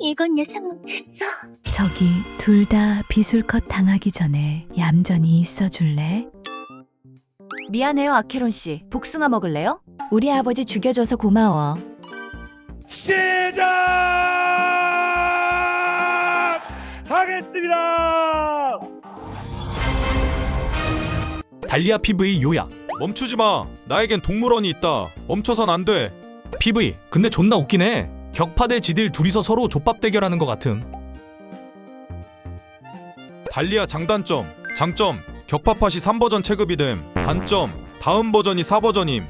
이건 예상 못했어. 저기 둘 다 비술컷 당하기 전에 얌전히 있어줄래? 미안해요, 아케론 씨. 복숭아 먹을래요? 우리 아버지 죽여줘서 고마워. 시작하겠습니다. 달리아 PV 요약 멈추지 마. 나에겐 동물원이 있다. 멈춰선 안 돼. PV 근데 존나 웃기네 격파대 지들 둘이서 서로 족밥 대결하는 것 같음 달리아 장단점, 장점. 격파팟이 3버전 체급이 됨. 단점. 다음 버전이 4버전임.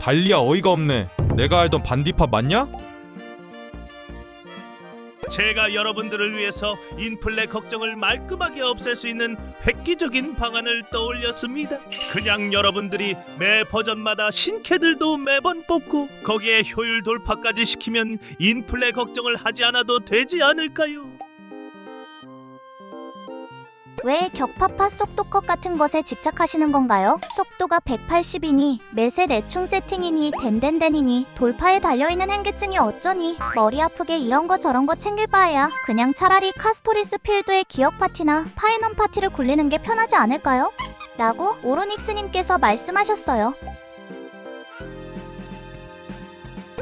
달리아 어이가 없네. 내가 알던 반디팟 맞냐? 제가 여러분들을 위해서 인플레 걱정을 말끔하게 없앨 수 있는 획기적인 방안을 떠올렸습니다. 그냥 여러분들이 매 버전마다 신캐들도 매번 뽑고 거기에 효율 돌파까지 시키면 인플레 걱정을 하지 않아도 되지 않을까요? 왜 격파파 속도컷 같은 것에 집착하시는 건가요? 속도가 180이니 매세 내충 세팅이니 덴덴덴이니 돌파에 달려있는 행계증이 어쩌니 머리 아프게 이런 거 저런 거 챙길 바에야 그냥 차라리 카스토리스 필드의 기억 파티나 파이넘 파티를 굴리는 게 편하지 않을까요? 라고 오로닉스님께서 말씀하셨어요.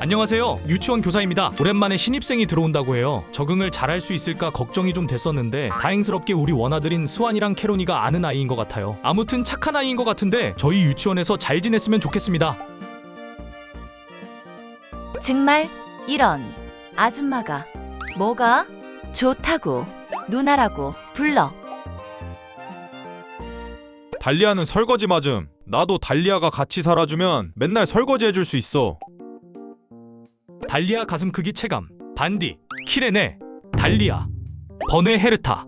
안녕하세요 유치원 교사입니다 오랜만에 신입생이 들어온다고 해요 적응을 잘할 수 있을까 걱정이 좀 됐었는데 다행스럽게 우리 원아들인 스완이랑 캐로니가 아는 아이인 것 같아요 아무튼 착한 아이인 것 같은데 저희 유치원에서 잘 지냈으면 좋겠습니다 정말 이런 아줌마가 뭐가 좋다고 누나라고 불러. 달리아는 설거지 맞음. 나도 달리아가 같이 살아주면 맨날 설거지 해줄 수 있어. 달리아 가슴 크기 체감. 반디 키레네 달리아. 버네 헤르타.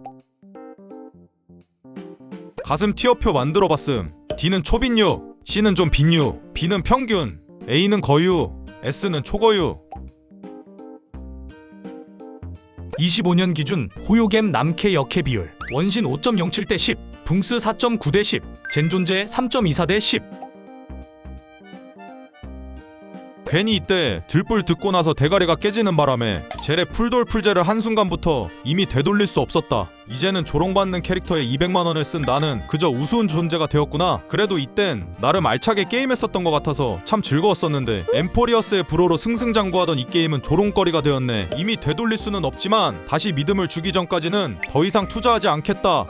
가슴 티어표 만들어봤음. D는 초빈유, C는 좀 빈유, B는 평균, A는 거유, S는 초거유. 25년 기준 호요겜 남캐 역캐 비율. 원신 5.07 대 10 붕스 4.9 대 10 젠존제 3.24 대 10 괜히 이때 들불 듣고 나서 대가리가 깨지는 바람에 젤의 풀돌 풀젤을 한순간부터 이미 되돌릴 수 없었다. 이제는 조롱받는 캐릭터에 200만 원을 쓴 나는 그저 우스운 존재가 되었구나. 그래도 이땐 나름 알차게 게임했었던 것 같아서 참 즐거웠었는데 엠포리어스의 불호로 승승장구하던 이 게임은 조롱거리가 되었네. 이미 되돌릴 수는 없지만 다시 믿음을 주기 전까지는 더 이상 투자하지 않겠다.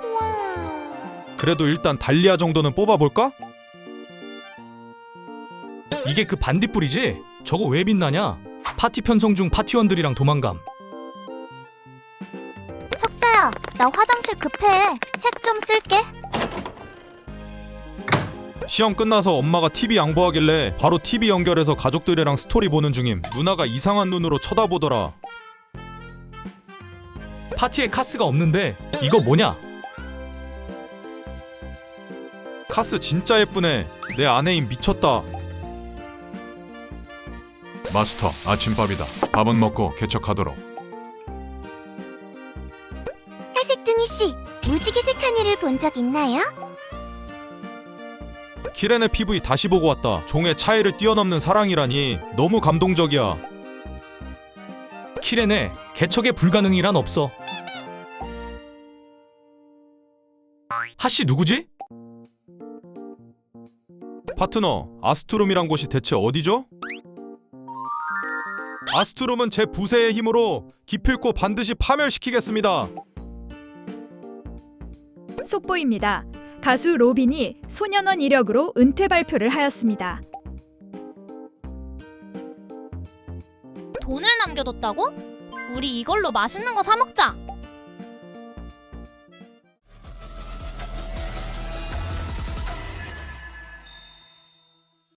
그래도 일단 달리아 정도는 뽑아볼까? 이게 그 반딧불이지? 저거 왜 빛나냐? 파티 편성 중 파티원들이랑 도망감 척자야, 나 화장실 급해. 책 좀 쓸게. 시험 끝나서 엄마가 TV 양보하길래 바로 TV 연결해서 가족들이랑 스토리 보는 중임. 누나가 이상한 눈으로 쳐다보더라. 파티에 카스가 없는데 이거 뭐냐? 카스 진짜 예쁘네. 내 아내인 미쳤다. 마스터 아침밥이다. 밥은 먹고 개척하도록. 회색둥이 씨, 무지개색 하늘을 본 적 있나요? 키렌의 PV 다시 보고 왔다. 종의 차이를 뛰어넘는 사랑이라니 너무 감동적이야. 키레네 개척에 불가능이란 없어 하씨 누구지? 파트너, 아스트롬이란 곳이 대체 어디죠? 아스트롬은 제 부세의 힘으로 기필코 반드시 파멸시키겠습니다. 속보입니다. 가수 로빈이 소년원 이력으로 은퇴 발표를 하였습니다. 돈을 남겨뒀다고? 우리 이걸로 맛있는 거 사 먹자.